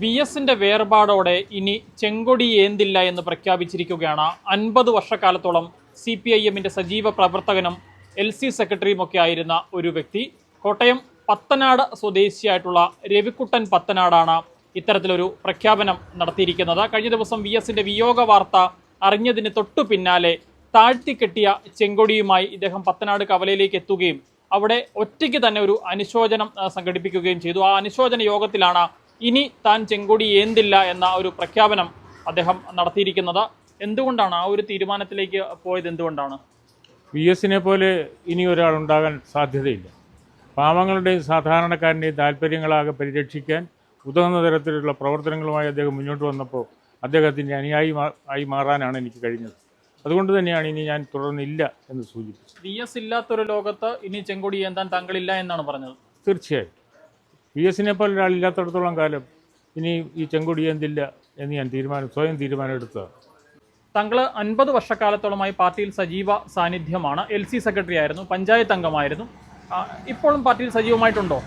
V എസിന്റെ വേർപാടോടെ ഇനി ചെങ്കൊടി ഏന്തില്ല എന്ന് പ്രഖ്യാപിച്ചിരിക്കുകയാണ്. അൻപത് വർഷക്കാലത്തോളം സി പി ഐ എമ്മിന്റെ സജീവ പ്രവർത്തകനും എൽ സി സെക്രട്ടറിയുമൊക്കെ ആയിരുന്ന ഒരു വ്യക്തി. കോട്ടയം പത്തനാട് സ്വദേശിയായിട്ടുള്ള രവിക്കുട്ടൻ പത്തനാടാണ് ഇത്തരത്തിലൊരു പ്രഖ്യാപനം നടത്തിയിരിക്കുന്നത്. കഴിഞ്ഞ ദിവസം വി എസിന്റെ വിയോഗ വാർത്ത അറിഞ്ഞതിന് തൊട്ടു പിന്നാലെ താഴ്ത്തിക്കെട്ടിയ ചെങ്കൊടിയുമായി ഇദ്ദേഹം പത്തനാട് കവലയിലേക്ക് എത്തുകയും അവിടെ ഒറ്റയ്ക്ക് തന്നെ ഒരു അനുശോചനം സംഘടിപ്പിക്കുകയും ചെയ്തു. ആ അനുശോചന യോഗത്തിലാണ് ഇനി താൻ ചെങ്കൊടി ഏന്തില്ല എന്ന ഒരു പ്രഖ്യാപനം അദ്ദേഹം നടത്തിയിരിക്കുന്നത്. എന്തുകൊണ്ടാണ്? ആ ഒരു തീരുമാനത്തിലേക്ക് പോയത് എന്തുകൊണ്ടാണ്? വി എസിനെ പോലെ ഇനി ഒരാൾ ഒരാളുണ്ടാകാൻ സാധ്യതയില്ല. പാവങ്ങളുടെയും സാധാരണക്കാരന്റെയും താല്പര്യങ്ങളാകെ പരിരക്ഷിക്കാൻ ഉതകുന്ന തരത്തിലുള്ള പ്രവർത്തനങ്ങളുമായി അദ്ദേഹം മുന്നോട്ട് വന്നപ്പോൾ അദ്ദേഹത്തിന്റെ അനുയായി ആയി മാറാനാണ് എനിക്ക് കഴിഞ്ഞത്. അതുകൊണ്ട് തന്നെയാണ് ഇനി ഞാൻ തുടർന്നില്ല എന്ന് സൂചിപ്പിച്ചത്. വി എസ് ഇല്ലാത്തൊരു ലോകത്ത് ഇനി ചെങ്കൊടി ഏന്താൻ താങ്കളില്ല എന്നാണ് പറഞ്ഞത്. തീർച്ചയായും വി എസിനെ പോലെ ഒരാളില്ലാത്തടത്തോളം കാലം ഇനി ഈ ചെങ്കൊടി എന്തില്ല എന്ന് ഞാൻ തീരുമാനം സ്വയം തീരുമാനമെടുത്തതാണ് താങ്കൾ അൻപത് വർഷക്കാലത്തോളമായി പാർട്ടിയിൽ സജീവ സാന്നിധ്യമാണ്. എൽ സി സെക്രട്ടറി ആയിരുന്നു പഞ്ചായത്ത് അംഗമായിരുന്നു. ഇപ്പോഴും പാർട്ടിയിൽ സജീവമായിട്ടുണ്ടോ?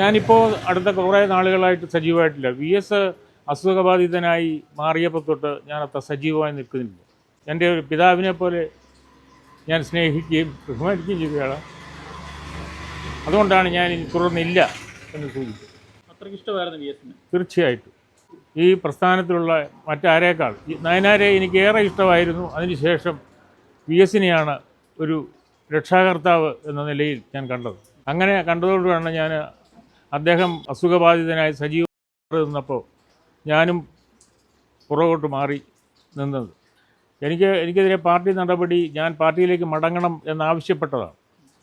ഞാനിപ്പോൾ അടുത്ത കുറേ നാളുകളായിട്ട് സജീവമായിട്ടില്ല. വി എസ് അസുഖബാധിതനായി മാറിയപ്പോൾ തൊട്ട് ഞാൻ അത്ര സജീവമായി നിൽക്കുന്നില്ല. എന്റെ ഒരു പിതാവിനെ പോലെ ഞാൻ സ്നേഹിക്കുകയും ബഹുമാനിക്കുകയും ചെയ്തയാളാണ് അതുകൊണ്ടാണ് ഞാൻ തുടർന്നില്ല എന്ന് സൂചിപ്പിച്ചത് അത്രയ്ക്ക് ഇഷ്ടമായിരുന്നു വി എസിന് തീർച്ചയായിട്ടും. ഈ പ്രസ്ഥാനത്തിലുള്ള മറ്റാരേക്കാൾ നയനാരെ എനിക്ക് ഏറെ ഇഷ്ടമായിരുന്നു. അതിനുശേഷം വി എസിനെയാണ് ഒരു രക്ഷാകർത്താവ് എന്ന നിലയിൽ ഞാൻ കണ്ടത്. അങ്ങനെ കണ്ടതോടുകൂടിയാണ് ഞാൻ അദ്ദേഹം അസുഖബാധിതനായി സജീവ നിന്നപ്പോൾ ഞാനും പുറകോട്ട് മാറി നിന്നത്. എനിക്ക് എനിക്കെതിരെ പാർട്ടി നടപടി ഞാൻ പാർട്ടിയിലേക്ക് മടങ്ങണം എന്നാവശ്യപ്പെട്ടതാണ്.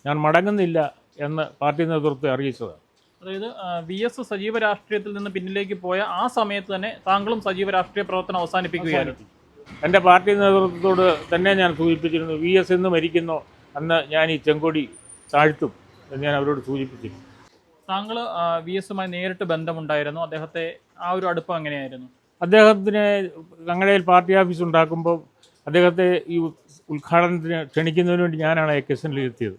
ഞാൻ മടങ്ങുന്നില്ല എന്ന് പാർട്ടി നേതൃത്വത്തെ അറിയിച്ചതാണ്. അതായത് വി എസ് സജീവ രാഷ്ട്രീയത്തിൽ നിന്ന് പിന്നിലേക്ക് പോയ ആ സമയത്ത് തന്നെ താങ്കളും സജീവ രാഷ്ട്രീയ പ്രവർത്തനം അവസാനിപ്പിക്കുകയായിരുന്നു. എന്റെ പാർട്ടി നേതൃത്വത്തോട് തന്നെ ഞാൻ സൂചിപ്പിച്ചിരുന്നു വി എസ് എന്ന് മരിക്കുന്നു അന്ന് ഞാൻ ഈ ചെങ്കൊടി താഴ്ത്തും എന്ന് ഞാൻ അവരോട് സൂചിപ്പിച്ചിരുന്നു. താങ്കൾ വി എസുമായി നേരിട്ട് ബന്ധമുണ്ടായിരുന്നു. അദ്ദേഹത്തെ ആ ഒരു അടുപ്പം എങ്ങനെയായിരുന്നു? അദ്ദേഹത്തിന് ഞങ്ങളുടെ പാർട്ടി ഓഫീസ് ഉണ്ടാക്കുമ്പോൾ അദ്ദേഹത്തെ ഈ ഉദ്ഘാടനത്തിന് ക്ഷണിക്കുന്നതിന് വേണ്ടി ഞാനാണ് എ കെസനിൽ എത്തിയത്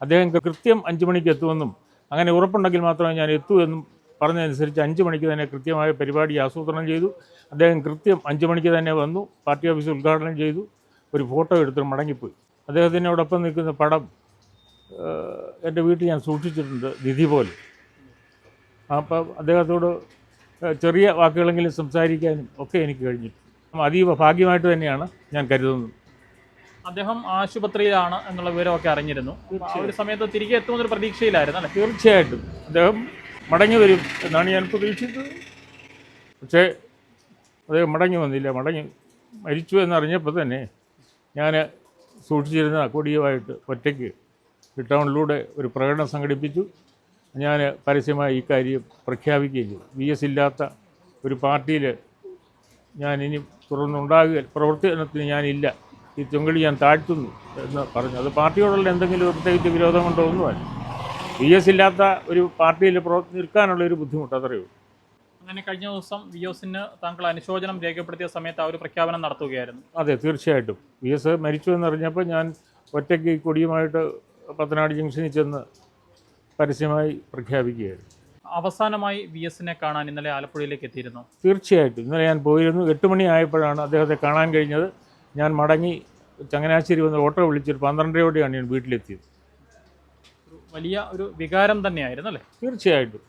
അദ്ദേഹം കൃത്യം അഞ്ച് മണിക്ക് എത്തുമെന്നും അങ്ങനെ ഉറപ്പുണ്ടെങ്കിൽ മാത്രമേ ഞാൻ എത്തൂ എന്നും പറഞ്ഞതനുസരിച്ച് അഞ്ച് മണിക്ക് തന്നെ കൃത്യമായ പരിപാടി ആസൂത്രണം ചെയ്തു. അദ്ദേഹം കൃത്യം അഞ്ച് മണിക്ക് തന്നെ വന്നു പാർട്ടി ഓഫീസ് ഉദ്ഘാടനം ചെയ്തു ഒരു ഫോട്ടോ എടുത്ത് മടങ്ങിപ്പോയി. അദ്ദേഹത്തിനോടൊപ്പം നിൽക്കുന്ന പടം എന്റെ വീട്ടിൽ ഞാൻ സൂക്ഷിച്ചിട്ടുണ്ട് നിധി പോലെ. അപ്പം അദ്ദേഹത്തോട് ചെറിയ വാക്കുകളെങ്കിലും സംസാരിക്കാനും ഒക്കെ എനിക്ക് കഴിഞ്ഞിട്ടുണ്ട്. അതീവ ഭാഗ്യമായിട്ട് തന്നെയാണ് ഞാൻ കരുതുന്നത്. അദ്ദേഹം ആശുപത്രിയിലാണ് എന്നുള്ള വിവരമൊക്കെ അറിഞ്ഞിരുന്നു. ആ ഒരു സമയത്ത് തിരികെ എത്തുമെന്നൊരു പ്രതീക്ഷയിലായിരുന്നു അല്ലേ? തീർച്ചയായിട്ടും. അദ്ദേഹം മടങ്ങി വരും എന്നാണ് ഞാൻ പ്രതീക്ഷിച്ചത്. പക്ഷേ അദ്ദേഹം മടങ്ങി വന്നില്ല. മടങ്ങി മരിച്ചു എന്നറിഞ്ഞപ്പോൾ തന്നെ ഞാൻ സൂക്ഷിച്ചിരുന്ന കൊടിയുമായിട്ട് ഒറ്റയ്ക്ക് ടൗണിലൂടെ ഒരു പ്രകടനം സംഘടിപ്പിച്ചു. ഞാൻ പരസ്യമായി ഈ കാര്യം പ്രഖ്യാപിക്കുകയും ചെയ്തു. വി എസ് ഇല്ലാത്ത ഒരു പാർട്ടിയിൽ ഞാൻ ഇനി തുടർന്നുണ്ടാകുക പ്രവർത്തനത്തിന് ഞാനില്ല. ഈ ചുങ്കളി ഞാൻ താഴ്ത്തുന്നു എന്ന് പറഞ്ഞു. അത് പാർട്ടിയോടുള്ള എന്തെങ്കിലും പ്രത്യേകിച്ച് വിരോധം കൊണ്ടോ ഒന്നുമല്ല. വി എസ് ഇല്ലാത്ത ഒരു പാർട്ടിയിൽ പ്രവർത്തി നിൽക്കാനുള്ള ഒരു ബുദ്ധിമുട്ട് അത്രയേ ഉള്ളൂ. അങ്ങനെ കഴിഞ്ഞ ദിവസം വി എസിന് താങ്കൾ അനുശോചനം രേഖപ്പെടുത്തിയ സമയത്ത് ആ ഒരു പ്രഖ്യാപനം നടത്തുകയായിരുന്നു. അതെ തീർച്ചയായിട്ടും. വി എസ് മരിച്ചു എന്നറിഞ്ഞപ്പോൾ ഞാൻ ഒറ്റയ്ക്ക് കൊടിയുമായിട്ട് പത്തനാട് ജംഗ്ഷനിൽ ചെന്ന് പരസ്യമായി പ്രഖ്യാപിക്കുകയായിരുന്നു. അവസാനമായി വി എസിനെ കാണാൻ ഇന്നലെ ആലപ്പുഴയിലേക്ക് എത്തിയിരുന്നു. തീർച്ചയായിട്ടും. ഇന്നലെ ഞാൻ പോയിരുന്നു. എട്ട് മണി ആയപ്പോഴാണ് അദ്ദേഹത്തെ കാണാൻ കഴിഞ്ഞത്. ഞാൻ മടങ്ങി ചങ്ങനാശ്ശേരി വന്ന് ഓട്ടോ വിളിച്ചൊരു പന്ത്രണ്ടരയോടെയാണ് ഞാൻ വീട്ടിലെത്തിയത്. വലിയ ഒരു വികാരം തന്നെയായിരുന്നു അല്ലേ? തീർച്ചയായിട്ടും.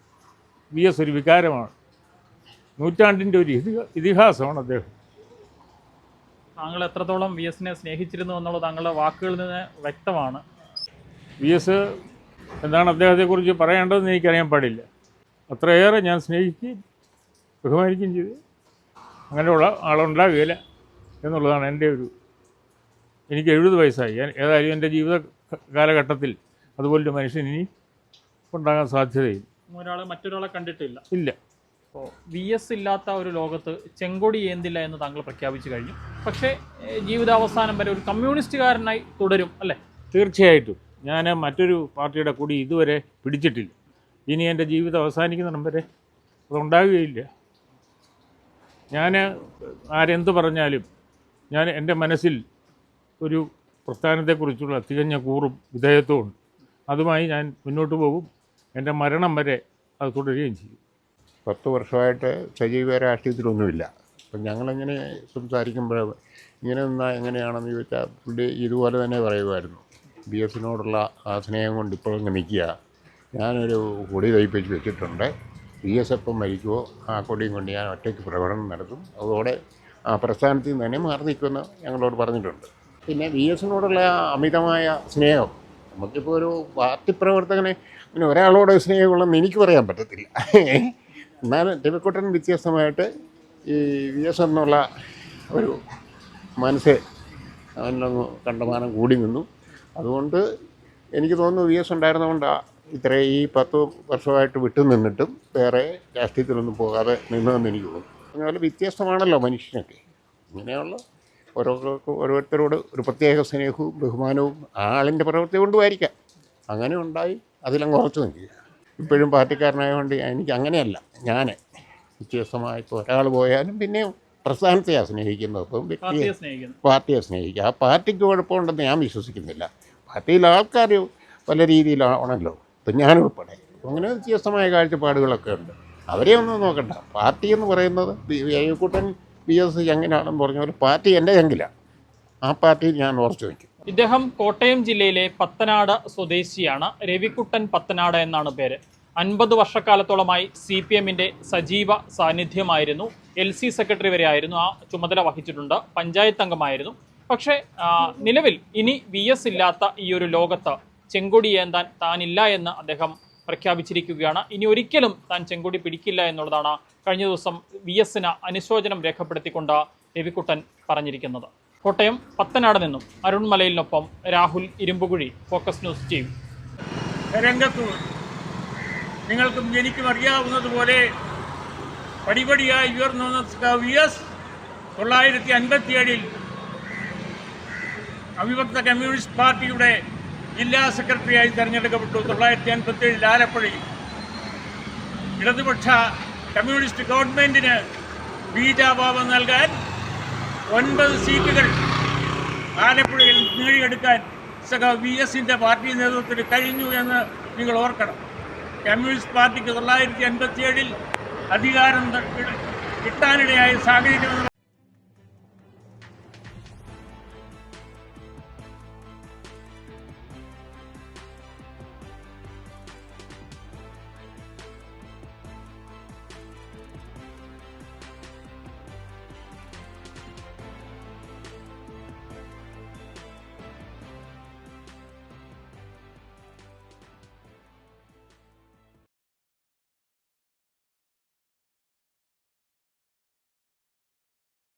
വി എസ് ഒരു വികാരമാണ്. നൂറ്റാണ്ടിന്റെ ഒരു ഇതി- ഇതിഹാസമാണ് അദ്ദേഹം. താങ്കൾ എത്രത്തോളം വി എസിനെ സ്നേഹിച്ചിരുന്നു എന്നുള്ളത് താങ്കളുടെ വാക്കുകളിൽ നിന്ന് വ്യക്തമാണ്. വി എസ് എന്താണ് അദ്ദേഹത്തെക്കുറിച്ച് പറയേണ്ടതെന്ന് എനിക്കറിയാൻ പാടില്ല. അത്രയേറെ ഞാൻ സ്നേഹിക്കുകയും ബഹുമാനിക്കുകയും ചെയ്തു. അങ്ങനെയുള്ള ആളുണ്ടാകുകയില്ല. എന്നുള്ളതാണ് എന്റെ ഒരു എനിക്ക് എഴുപത് വയസ്സായി. ഞാൻ ഏതായാലും എന്റെ ജീവിത കാലഘട്ടത്തിൽ അതുപോലൊരു മനുഷ്യൻ ഇനി ഉണ്ടാകാൻ സാധ്യതയില്ല. ഒരാൾ മറ്റൊരാളെ കണ്ടിട്ടില്ല. ഇല്ല. അപ്പോൾ വി എസ് ഇല്ലാത്ത ഒരു ലോകത്ത് ചെങ്കൊടി ഏന്തില്ല എന്ന് താങ്കൾ പ്രഖ്യാപിച്ചു കഴിഞ്ഞു. പക്ഷേ ജീവിതാവസാനം വരെ ഒരു കമ്മ്യൂണിസ്റ്റുകാരനായി തുടരും അല്ലേ? തീർച്ചയായിട്ടും. ഞാൻ മറ്റൊരു പാർട്ടിയുടെ കൂടി ഇതുവരെ പിടിച്ചിട്ടില്ല. ഇനി എന്റെ ജീവിതം അവസാനിക്കുന്നിടം വരെ അതുണ്ടാകുകയില്ല. ഞാൻ ആരെന്ത് പറഞ്ഞാലും ഞാൻ എന്റെ മനസ്സിൽ ഒരു പ്രസ്ഥാനത്തെക്കുറിച്ചുള്ള തികഞ്ഞ കൂറും വിധേയത്വവും ഉണ്ട്. അതുമായി ഞാൻ മുന്നോട്ട് പോകും. എന്റെ മരണം വരെ അത് തുടരുകയും ചെയ്യും. പത്ത് വർഷമായിട്ട് സജീവ രാഷ്ട്രീയത്തിലൊന്നുമില്ല. അപ്പം ഞങ്ങളിങ്ങനെ സംസാരിക്കുമ്പോൾ ഇങ്ങനെ നിന്നാൽ എങ്ങനെയാണെന്ന് ചോദിച്ചാൽ പുള്ളി ഇതുപോലെ തന്നെ പറയുമായിരുന്നു. ബി എസിനോടുള്ള ആ സ്നേഹം കൊണ്ട് ഇപ്പോഴങ്ങ് നിൽക്കുക. ഞാനൊരു കൊടി തയ്പ്പിച്ച് വെച്ചിട്ടുണ്ട്. ബി എസ് എപ്പം മരിക്കുമോ ആ കൊടിയും കൊണ്ട് ഞാൻ ഒറ്റയ്ക്ക് പ്രകടനം നടത്തും. അതോടെ പ്രസ്ഥാനത്തിൽ നിന്ന് തന്നെ മാറി നിൽക്കുമെന്ന് ഞങ്ങളോട് പറഞ്ഞിട്ടുണ്ട്. പിന്നെ വി എസിനോടുള്ള അമിതമായ സ്നേഹം. നമുക്കിപ്പോൾ ഒരു പാർട്ടി പ്രവർത്തകനെ പിന്നെ ഒരാളോട് സ്നേഹമുള്ളെന്ന് എനിക്ക് പറയാൻ പറ്റത്തില്ല. എന്നാലും രവിക്കുട്ടൻ വ്യത്യസ്തമായിട്ട് ഈ വി എസ് എന്നുള്ള ഒരു മനസ്സ് അവനൊന്ന് കണ്ടമാനം കൂടി നിന്നു. അതുകൊണ്ട് എനിക്ക് തോന്നുന്നു വി എസ് ഉണ്ടായിരുന്നതുകൊണ്ടാണ് ഇത്ര ഈ പത്ത് വർഷമായിട്ട് വിട്ടു നിന്നിട്ടും വേറെ രാഷ്ട്രീയത്തിലൊന്നും പോകാതെ നിന്നതെന്ന് എനിക്ക് തോന്നുന്നു. അതുപോലെ വ്യത്യസ്തമാണല്ലോ മനുഷ്യനൊക്കെ. ഇങ്ങനെയുള്ള ഓരോരുത്തർക്കും ഓരോരുത്തരോട് ഒരു പ്രത്യേക സ്നേഹവും ബഹുമാനവും ആ ആളിന്റെ പ്രവൃത്തി കൊണ്ടുമായിരിക്കാം. അങ്ങനെ ഉണ്ടായി അതിലങ്ങ് ഉറച്ചു നിൽക്കുക. ഇപ്പോഴും പാർട്ടിക്കാരനായതുകൊണ്ട് എനിക്ക് അങ്ങനെയല്ല. ഞാൻ വ്യത്യസ്തമായി ഇപ്പോൾ ഒരാൾ പോയാലും പിന്നെ പ്രസ്ഥാനത്തെയാണ് സ്നേഹിക്കുന്നത്. അപ്പം വ്യക്തിയെ പാർട്ടിയെ സ്നേഹിക്കുക. ആ പാർട്ടിക്ക് കുഴപ്പമുണ്ടെന്ന് ഞാൻ വിശ്വസിക്കുന്നില്ല. പാർട്ടിയിൽ ആൾക്കാർ പല രീതിയിലാണല്ലോ ഇപ്പം ഞാനുൾപ്പെടെ. അങ്ങനെ വ്യത്യസ്തമായ കാഴ്ചപ്പാടുകളൊക്കെ ഉണ്ട്. അവരെ ഒന്നും നോക്കണ്ട. പാർട്ടി എന്ന് പറയുന്നത് കൂട്ടൻ ബി എസ് എങ്ങനെയാണെന്ന് പറഞ്ഞ ഒരു പാർട്ടി എന്റെ എങ്കിലാണ് ആ പാർട്ടിയിൽ ഞാൻ ഉറച്ചു വയ്ക്കും. ഇദ്ദേഹം കോട്ടയം ജില്ലയിലെ പത്തനാട് സ്വദേശിയാണ്. രവിക്കുട്ടൻ പത്തനാട് എന്നാണ് പേര്. അൻപത് വർഷക്കാലത്തോളമായി സി പി എമ്മിന്റെ സജീവ സാന്നിധ്യമായിരുന്നു. എൽ സി സെക്രട്ടറി വരെ ആയിരുന്നു ആ ചുമതല വഹിച്ചിട്ടുണ്ട്. പഞ്ചായത്ത് അംഗമായിരുന്നു. പക്ഷേ നിലവിൽ ഇനി വി എസ് ഇല്ലാത്ത ഈ ഒരു ലോകത്ത് ചെങ്കൊടി ഏന്താൻ താനില്ല എന്ന് അദ്ദേഹം പ്രഖ്യാപിച്ചിരിക്കുകയാണ്. ഇനി ഒരിക്കലും താൻ ചെങ്കൊടി പിടിക്കില്ല എന്നുള്ളതാണ് കഴിഞ്ഞ ദിവസം വി എസിന് അനുശോചനം രേഖപ്പെടുത്തിക്കൊണ്ട് രവിക്കുട്ടൻ പറഞ്ഞിരിക്കുന്നത്. കോട്ടയം പത്തനാട് നിന്നും Arun മലയിലിനൊപ്പം Rahul Irumbukuzhi focus news team. രംഗത്ത് നിങ്ങൾക്കും എനിക്കും അറിയാവുന്നതുപോലെ പടിപടിയായി ഉയർന്നു വന്ന വി എസ് തൊള്ളായിരത്തി അൻപത്തിയേഴിൽ അവിഭക്ത കമ്മ്യൂണിസ്റ്റ് പാർട്ടിയുടെ ജില്ലാ സെക്രട്ടറിയായി തെരഞ്ഞെടുക്കപ്പെട്ടു തൊള്ളായിരത്തി അൻപത്തിയേഴിൽ ആലപ്പുഴയിൽ. ഇടതുപക്ഷ കമ്മ്യൂണിസ്റ്റ് ഗവൺമെന്റിന് ബീജാഭാവം നൽകാൻ ഒൻപത് സീറ്റുകൾ ആലപ്പുഴയിൽ നേടിയെടുക്കാൻ സഖ വി എസിന്റെ പാർട്ടി നേതൃത്വത്തിന് കഴിഞ്ഞു എന്ന് നിങ്ങൾ ഓർക്കണം. കമ്മ്യൂണിസ്റ്റ് പാർട്ടിക്ക് തൊള്ളായിരത്തി അൻപത്തിയേഴിൽ അധികാരം കിട്ടാനിടയായ സാഹചര്യം